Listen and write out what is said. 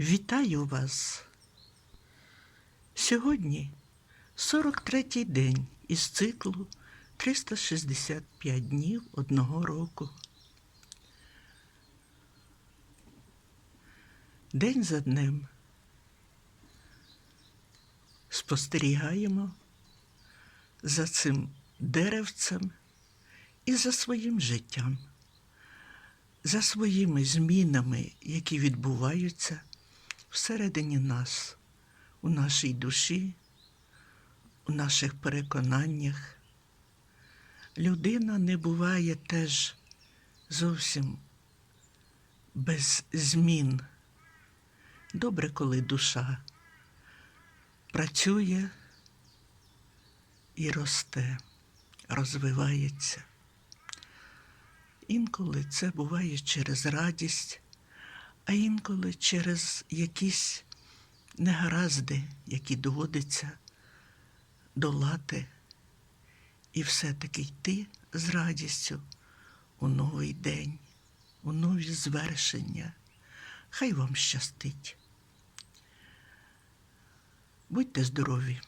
Вітаю вас! Сьогодні 43-й день із циклу 365 днів одного року. День за днем спостерігаємо за цим деревцем і за своїм життям, за своїми змінами, які відбуваються всередині нас, у нашій душі, у наших переконаннях. Людина не буває теж зовсім без змін. Добре, коли душа працює і росте, розвивається. Інколи це буває через радість, а інколи через якісь негаразди, які доводиться долати, і все-таки йти з радістю у новий день, у нові звершення. Хай вам щастить. Будьте здорові!